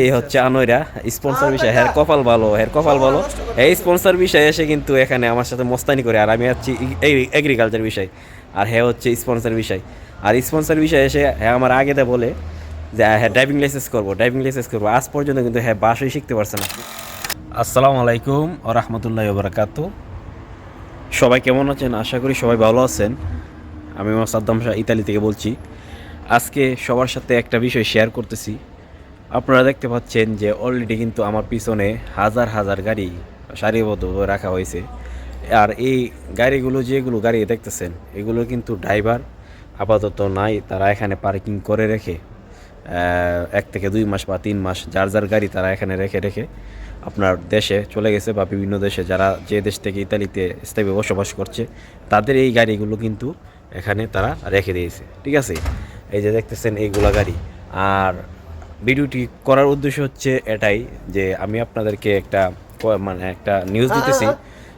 এই হচ্ছে আনয়রা স্পন্সর বিষয়। হের কপাল ভালো হের কপাল ভালো। এই স্পন্সর বিষয় এসে কিন্তু এখানে আমার সাথে মোস্তানি করে আর আমি হচ্ছি এগ্রিকালচার বিষয়। আর হ্যাঁ হচ্ছে স্পন্সর বিষয়। আর স্পন্সর বিষয় এসে হ্যাঁ আমার আগে দে বলে যে হ্যাঁ ড্রাইভিং লাইসেন্স করব ড্রাইভিং লাইসেন্স করব। আজ পর্যন্ত কিন্তু হ্যাঁ বাসই শিখতে পারছে না। আসসালামু আলাইকুম ও রহমতুল্লাহ বরাকাতু সবাই কেমন আছেন? আশা করি সবাই ভালো আছেন। আমি আমার সাদ্দাম শাহ ইতালি থেকে বলছি। আজকে সবার সাথে একটা বিষয় শেয়ার করতেছি। আপনারা দেখতে পাচ্ছেন যে অলরেডি কিন্তু আমার পিছনে হাজার হাজার গাড়ি সারিবদ্ধভাবে রাখা হয়েছে। আর এই গাড়িগুলো যেগুলো গাড়ি দেখতেছেন, এগুলো কিন্তু ড্রাইভার আপাতত নাই, তারা এখানে পার্কিং করে রেখে এক থেকে দুই মাস বা তিন মাস যার যার গাড়ি তারা এখানে রেখে রেখে আপনার দেশে চলে গেছে বা বিভিন্ন দেশে যারা যে দেশ থেকে ইতালিতে স্থায়ী বসবাস করছে, তাদের এই গাড়িগুলো কিন্তু এখানে তারা রেখে দিয়েছে। ঠিক আছে? এই যে দেখতেছেন এইগুলা গাড়ি। আর ভিডিওটি করার উদ্দেশ্য হচ্ছে এটাই যে আমি আপনাদেরকে একটা মানে একটা নিউজ দিতেছি।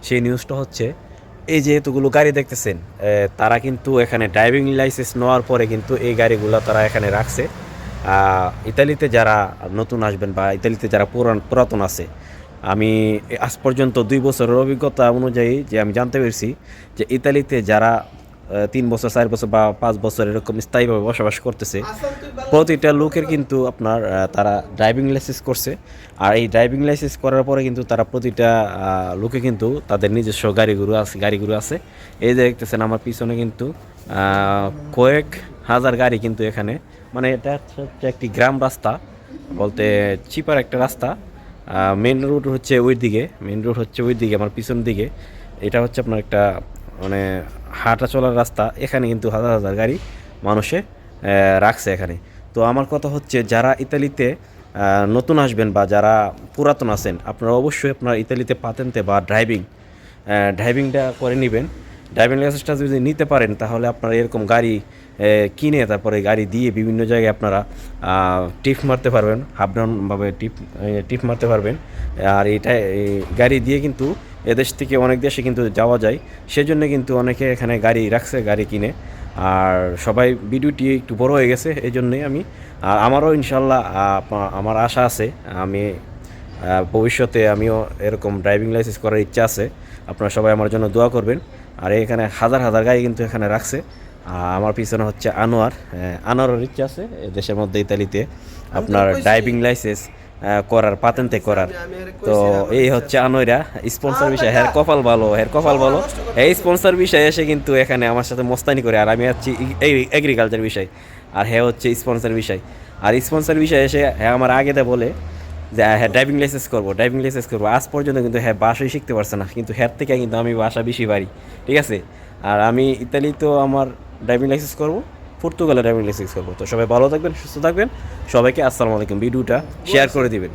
সেই নিউজটা হচ্ছে এই যে এতগুলো গাড়ি দেখতেছেন তারা কিন্তু এখানে ড্রাইভিং লাইসেন্স নেওয়ার পরে কিন্তু এই গাড়িগুলো তারা এখানে রাখছে। ইতালিতে যারা নতুন আসবেন বা ইতালিতে যারা পুরান পুরাতন আছে আমি আজ পর্যন্ত দুই বছরের অভিজ্ঞতা অনুযায়ী যে আমি জানতে পেরেছি যে ইতালিতে যারা তিন বছর চার বছর বা পাঁচ বছর এরকম স্থায়ীভাবে বসবাস করতেছে। প্রতিটা লোকের কিন্তু আপনার তারা ড্রাইভিং লাইসেন্স করছে। আর এই ড্রাইভিং লাইসেন্স করার পরে কিন্তু তারা প্রতিটা লোকে কিন্তু তাদের নিজস্ব গাড়িগুলো আছে গাড়িগুলো আছে। এই যে দেখতেছেন আমার পিছনে কিন্তু কয়েক হাজার গাড়ি কিন্তু এখানে। মানে এটা হচ্ছে একটি গ্রাম রাস্তা বলতে চিপার একটা রাস্তা। মেন রোড হচ্ছে ওই দিকে মেন রোড হচ্ছে ওই দিকে আমার পিছন দিকে। এটা হচ্ছে আপনার একটা মানে হাঁটা চলার রাস্তা এখানে কিন্তু হাজার হাজার গাড়ি মানুষে রাখছে এখানে। তো আমার কথা হচ্ছে যারা ইতালিতে নতুন আসবেন বা যারা পুরাতন আছেন, আপনারা অবশ্যই আপনার ইতালিতে পাতেন্তে বা ড্রাইভিং ড্রাইভিংটা করে নেবেন। ড্রাইভিং লাইসেন্সটা যদি নিতে পারেন, তাহলে আপনারা এরকম গাড়ি কিনে তারপরে গাড়ি দিয়ে বিভিন্ন জায়গায় আপনারা টিপ মারতে পারবেন, হাফ ডাউনভাবে টিপ টিপ মারতে পারবেন। আর এটা গাড়ি দিয়ে কিন্তু এদেশ থেকে অনেক দেশে কিন্তু যাওয়া যায়। সেজন্য কিন্তু অনেকে এখানে গাড়ি রাখছে গাড়ি কিনে। আর সবাই ভিডিওটি একটু বড় হয়ে গেছে এই জন্যই আমি। আর আমারও ইনশাল্লাহ আমার আশা আছে। আমি ভবিষ্যতে আমিও এরকম ড্রাইভিং লাইসেন্স করার ইচ্ছা আছে। আপনারা সবাই আমার জন্য দোয়া করবেন। আর এখানে হাজার হাজার গাড়ি কিন্তু এখানে রাখছে। আমার পিছনে হচ্ছে আনোয়ার। আনোয়ারের ইচ্ছা আছে দেশের মধ্যে ইতালিতে। আপনার ড্রাইভিং লাইসেন্স করার পাতেন্তে করার। তো এই হচ্ছে আনোয়রা স্পন্সর বিষয় হের কপাল ভালো, হের কপাল ভালো। এই স্পন্সর বিষয় এসে কিন্তু এখানে আমার সাথে মোস্তানি করে, আর আমি হচ্ছি এগ্রিকালচার বিষয়। আর হ্যাঁ হচ্ছে স্পন্সর বিষয়। আর স্পন্সর বিষয় এসে হ্যাঁ আমার আগে দে বলে যে হ্যাঁ ড্রাইভিং লাইসেন্স করব ড্রাইভিং লাইসেন্স করব। আজ পর্যন্ত কিন্তু হ্যাঁ বাসই শিখতে পারছে না, কিন্তু হ্যার থেকে কিন্তু আমি বাসা বেশি পারি ঠিক আছে? আর আমি ইতালি তো আমার ড্রাইভিং লাইসেন্স করব। পর্তুগালে ড্রাইভিং লাইসেন্স করব। তো সবাই ভালো থাকবেন, সুস্থ থাকবেন। সবাইকে আসসালামু আলাইকুম। ভিডিওটা শেয়ার করে দিবেন।